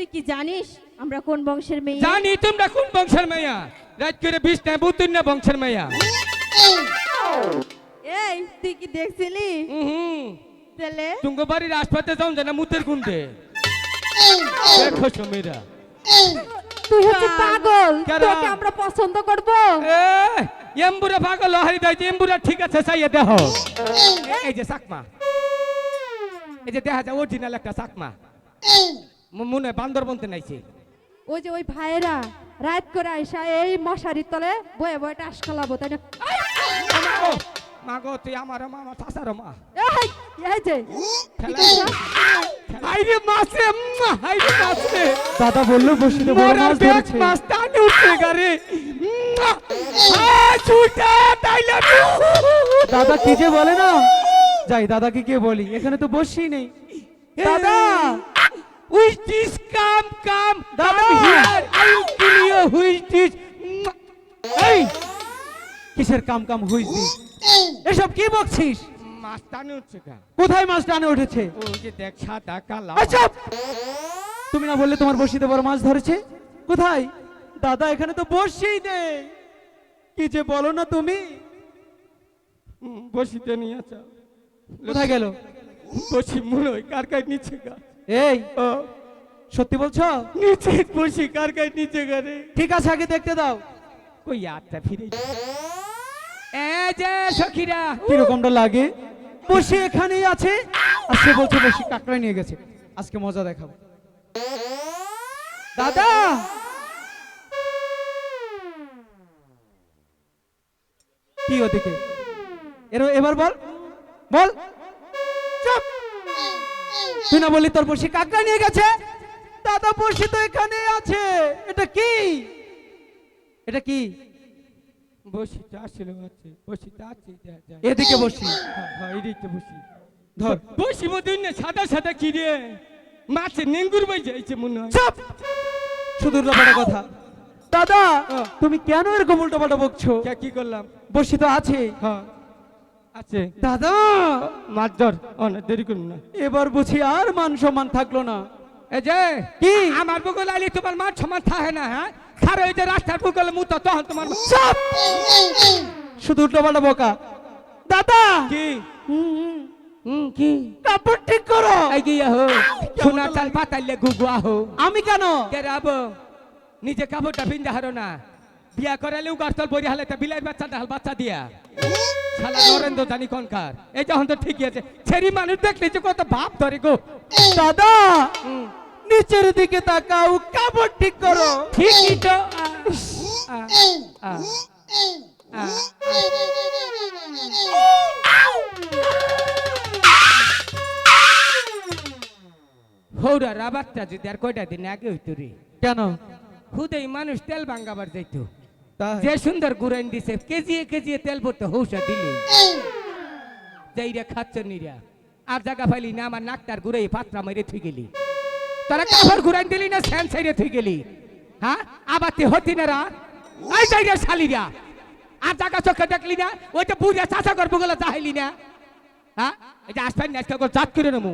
তুই কি জানিস আমরা কোন বংশের মেয়ে? জানি তোমরা কোন বংশের মেয়া? রাত করে বিষ নাই বুতুন না বংশের মেয়া। এই তুই কি দেখছিলি? হুম তাহলে? তুঙ্গ বাড়ির আশপাশে যাও না মুতের গুন্ডে দেখো সমীরা। তুই হচ্ছে পাগল। তোকে আমরা পছন্দ করব। এম্বুরা পাগল হারি দাই এম্বুরা ঠিক আছে চাইয়ে দেখো। এই যে চাকমা এই যে দেখা যায় অরিজিনাল একটা চাকমা ম- মনে বান্দর বলতে নাইছে। ওই যে ওই ভাইয়েরা রাত করে আইসা এই মশারির তলে বয়ে বয়ে টাস খালাবো তাই না? মা গো তুই আমার মা আমার চাচার মা। এই, এই যে হাইরে মাছে উম্মা, হাইরে মাছে। দাদা বলল বসিতে বড় মোরা মাছ ধরেছে। মাছ টানে উঠে গারে ছুটা তাইলে দাদা কি যে বলে না? যাই দাদাকে কে বলি। এখানে তো বসি নেই। দাদা! দিস কাম কাম দাদা! Come here I will kill you which this এই কিসের কাম কাম? হইছি এসব কি বকছিস? মাছ টানে উঠছে কোথায় মাছ টানে উঠেছে? ও যে দেখ সাদা কালা। আচ্ছা। তুমি না বললে তোমার বসিতে বড় মাছ ধরেছে? কোথায়? দাদা এখানে তো বসেই নেই। কি যে বলো না তুমি? বসিতে নিয়ে আছো কোথায় গেল? বসি মনে হয় কার কার নিচে গা এই সত্যি বলছো? নিচে বসি কার কার নিচে গা ঠিক আছে আগে দেখতে দাও। কই আটটা ফিরে এ যে সখীরা। কিরকমটা লাগে? বসে এখানেই আছে। আর সে বলছে বসে কাকড়ায় নিয়ে গেছে। আজকে মজা দেখাবো। দাদা! কি ওদিকে? এর এবার বল। বল। চুপ! তুই না বললি তোর বসে কাকড়া নিয়ে গেছে? দাদা বসে তো এখানে আছে। এটা কি? এটা কি? বসিতে আসলে আছে বসিতে আছে এদিকে বসি। হ্যাঁ, হ্যাঁ, এদিকে বসি। ধর। বসি মধ্যে সাদা সাদা কি রে? মাছে নেঙ্গুর বাই যাইছে মনে হয়। চুপ! শুধু উল্টোপাল্টা কথা। দাদা। তুমি কেন এরকম উল্টোপাল্টা বকছো? কে কি করলাম? বসি তো আছে। হ্যাঁ। আছে। দাদা! মাছ ধর অনেক দেরি করুন না। এবার বুঝি আর মান সম্মান থাকল না। এই যে কি? আমার তোমার থাকে না হ্যাঁ? খারো এই যে রাস্তার বগলে মুতো তখন তোমার চাপ শুধু উল্টোপাল্টা বকা। দাদা! কি? কি? কাপড় ঠিক করো। সোনা চাল পাতাইলে হো। আমি কেন? নিজে কাপড়টা পিন্দা হারো না। বিয়া করালেও গাছতল বই হালে বিলাই বাচ্চা ডাল বাচ্চা দিয়া। শালা নরেন্দ্র জানি কনকার এই যখন তো ঠিকই আছে ছেড়ি মানুষ দেখলে যে কত ভাব ধরে গো। দাদা নিচের দিকে তাকাও কাপড় ঠিক করো। ঠিকই তো। আ, আ, আ, আ। হৌরা রাবারটা যদি আর কয়টা দিন আগে হইতো রে। কেন? খুদেই মানুষ তেল ভাঙ্গাবার যাইতো? যে সুন্দর গুড়াইন দিছে, কেজিয়ে কেজিয়ে তেল পড়তে হৌসা দিলে। যাইরা খাচ্ছ নিরা, আর জায়গা পাইলি না, আমার নাকটার ঘুরাই পাত্রা মেরে থুই গেলি। তোরা কাপড় ঘুরাইন দিলি না, স্যান সাইরে থুই গেলি। হ্যাঁ আবার তুই হতি না রা? এই যাইরা শালিরা। আর জায়গা চোখে দেখলি না, ওই তো বুঝে চাষা করব গেলে চাইলি না? হ্যাঁ এই যে আসবেন আজকে করে জাত করে নেব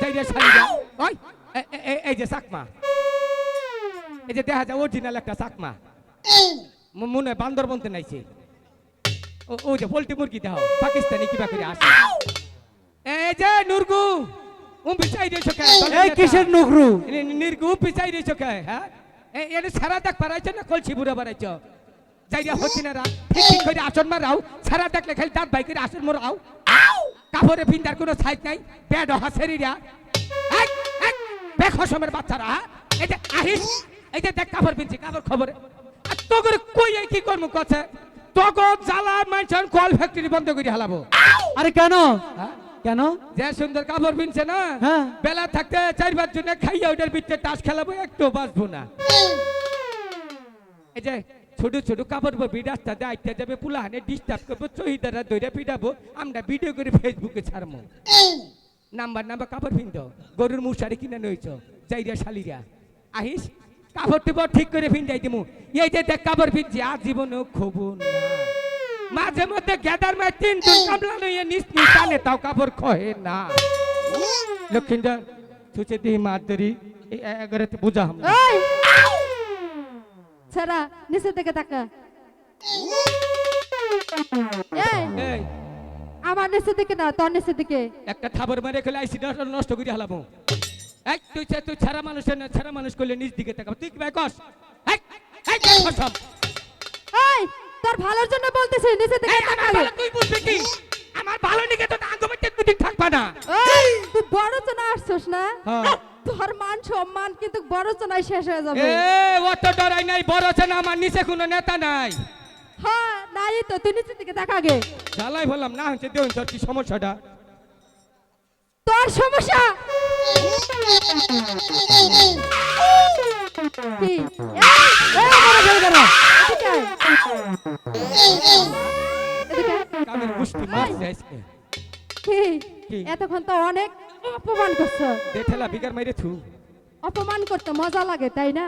যাইরা শালিরা। ওই এই যে চাকমা। এই যে দেখা যায় অরিজিনাল একটা চাকমা। মনে হয় বান্দর বলতে নাইছে। ও- যে পোল্ট্রি মুরগি দাও পাকিস্তানি কিবা করে আসে। এই যে নুরগু উম পিছাই দিয়েছ কে? এই কিসের নুকরু নির্গু পিছাই দিয়েছ কে? হ্যাঁ? এটা সারা দাগ পারাইছো না কলছি বুড়া বাড়াইছো? যাইরা হচ্ছে না রা ঠিক ঠিক করে আসন মারাও সারা দেখলে খালি দাঁত বাই করে আসন মরাও কাপড়ে পিন্দার কোনো সাইজ নাই পেট হাসেরিরা এক এক বেখ সময়ের বাচ্চারা হ্যাঁ? এই যে আহিস এই যে দেখ কাপড় পিনছি কাপড় খবরে। আর তো করে কই কি করব কথা তখন জ্বালা মানছেন কল ফ্যাক্টরি বন্ধ করে হালাবো। আরে কেন? হ্যাঁ? কেন? যে সুন্দর কাপড় পিনছে না হ্যাঁ। বেলা থাকতে চার পাঁচ জনে খাইয়া ওটার ভিতরে টাস খেলাবো একটু বাঁচবো না। এই যে ছোট ছোট কাপড় পরবি রাস্তা দিয়ে আইতে যাবে পুলাহানে ডিস্টার্ব করব চহিদারা দইরা পিটাবো আমরা ভিডিও করে ফেসবুকে ছাড়বো নাম্বার নাম্বার কাপড় পিনতো গরুর মুশারি কিনে নইছ যাইরা শালিরা। আহিস? কাপড় টিপড় ঠিক করে পিন যাই দিমু। এই যে দেখ কাপড় পিনছি আর জীবনেও খবু না। মাঝে মধ্যে গেদার মায় তিনজন কামলা লইয়ে নিস নিস টানে তাও কাপড় খহে না। লক্ষিন্দর ছুচে দিহি এই এগারোতে বুঝা হাম ছাড়া নিচের দিকে তাকা। এই আমার নিচের দিকে না তোর নিচের দিকে। একটা থাবর মারে খেলে আইসি নষ্ট করে হালাবো এক তুই তুই ছাড়া মানুষের না ছাড়া মানুষ করলে নিজ দিকে তাকাবো। তুই কি ভাই কস এই, তোর ভালোর জন্য বলতেছি নিচের দিকে এই, তাকাবি। তুই বুঝবি কি? আমার ভালো নিকে তো আঙ্গমের দুদিন থাকবা না। এই তুই বড় চনা আসছস না? হ্যাঁ। তোর মান সম্মান কিন্তু বড় চনায় শেষ হয়ে যাবে। এ অত ডরাই নাই বড় আছে আমার নিচে কোনো নেতা নাই। হ্যাঁ নাই তো তুই নিচের দিকে আগে। জ্বালাই বললাম না হচ্ছে দেউন তোর কি সমস্যাটা? তোর সমস্যা? এতক্ষণ তো অনেক অপমান করছ বিগার মাইরে থু অপমান করতে মজা লাগে তাই না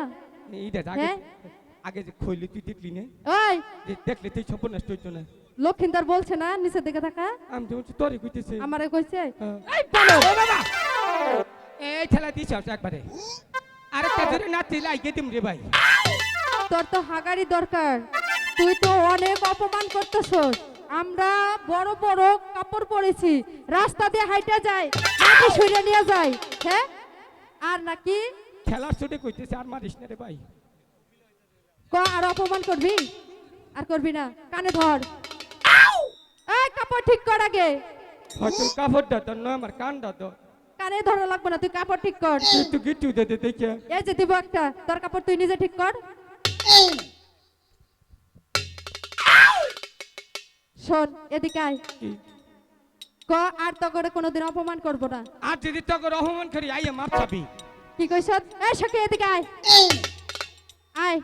আগে যে খইলি তুই দেখলি না ওই দেখলে তুই সম্পূর্ণ হইতো না বলছে না নিচের দিকে থাকা আমি তো কইতেছে আমারে কইছে। এই বলো বাবা এই ঠেলা দিছ একবারে। আরেকটা ধরে নাচতে লাগিয়ে দিম রে ভাই। তোর তো হাগারি দরকার। তুই তো অনেক অপমান করতেছস। আমরা বড় বড় কাপড় পরেছি। রাস্তা দিয়ে হাইটা যায় নাকি সইরে নিয়ে যায়। হ্যাঁ? আর নাকি? খেলার ছুটে কইতেছে আর মারিস না রে ভাই। ক আর অপমান করবি? আর করবি না। কানে ধর। এই কাপড় ঠিক কর আগে। হয়তো কাপড়টা তোর নয় আমার কানটা তো কানে ধরা লাগবে না তুই কাপড় ঠিক কর। তুই একটু গিট্টু দে দে দেখে। এই যে দিব একটা তোর কাপড় তুই নিজে ঠিক কর। শোন এদিকে আয়। কি? আর তো করে কোনোদিন অপমান করব না। আর যদি তোকে রহমান করি আইয়ে মাপ চাবি। কি কইছ এই সখী এদিকে আয়। আয়।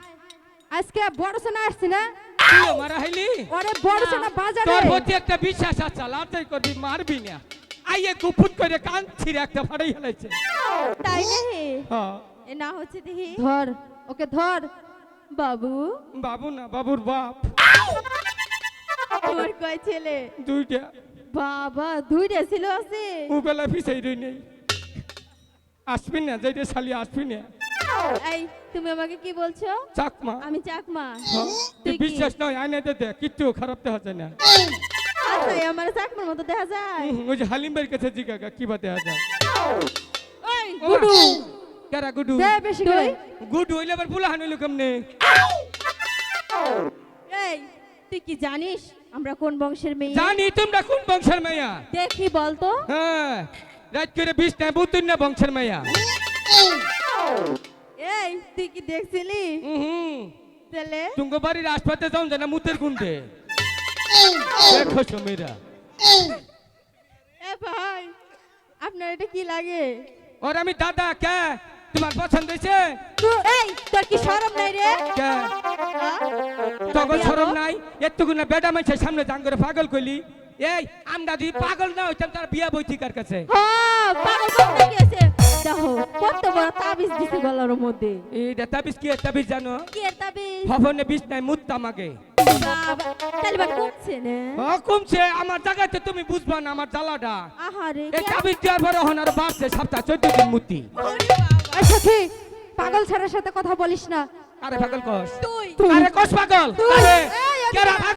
আজকে বড় সোনা আসছি না? তুইও মারা হইলি? ওরে বড় সোনা বাজারে। তোর প্রতি একটা বিশ্বাস আছে লাভটাই করবি মারবি না। আইয়ে কুপুট করে কান ছিঁড়ে একটা ফাড়াই হেলাইছে। তাই নাহি হ্যাঁ। এ না হচ্ছে দেখি ধর ওকে ধর। বাবু? বাবু না বাবুর বাপ। তোর কয় ছেলে? দুইটা। বাবা দুইটা ছিল আছে? ও বেলা ফিসাই রই নেই। আসবি না যাইতে শালি আসবি না। এই তুমি আমাকে কি বলছো? চাকমা। আমি চাকমা। হ্যাঁ? তুই বিশ্বাস নয় আইনে দে দে কিচ্ছু খারাপ দেখা যায় না। এই আমার চাকমার মতো দেখা যায়। ওই যে হালিম ভাইয়ের কাছে কি বা দেখা যায়? ওই গুডু। কারা গুডু? দে বেশি করে। গুডু হইলে আবার বুলাহান হইল কেমনে? এই তুই কি জানিস আমরা কোন বংশের মেয়ে? জানি তোমরা কোন বংশের মাইয়া দেখি বলতো। হ্যাঁ রাত করে বিষ নাই বুতুন না বংশের মাইয়া এই তুই কি দেখছিলি? হুম তাহলে? তুঙ্গ বাড়ির আশপাশে যাও না মুতের গুন্ডে দেখো সমীরা এ ভাই আপনার এটা কি লাগে? ওর আমি দাদা কে? তোমার পছন্দ হয়েছে? এই তোর কি শরম নাই রে? কে? হ্যাঁ? তখন কর। নাই? এতটুকু না বেটা মাইছে সামনে করে পাগল কইলি এই আমরা যদি পাগল না হইতাম তার বিয়া বইছি কার কাছে? হ্যাঁ পাগল বলতে কি আছে দেখো কত বড় তাবিজ দিছে গলার মধ্যে। এইটা তাবিজ কি তাবিজ জানো? কি তাবিজ? ভবনে বিষ নাই মুত্তাম আগে। বাবা তাহলে বা কমছে না? ও কমছে। আমার জায়গাতে তুমি বুঝবা না আমার জ্বালাটা। আহারে এই তাবিজ দেওয়ার পরে হন আর বাড়ছে সপ্তাহ চোদ্দ দিন মুতি। এই সখী পাগল ছেলের সাথে কথা বলিস না। আরে পাগল কস। তুই। আরে কস পাগল। আরে কেরা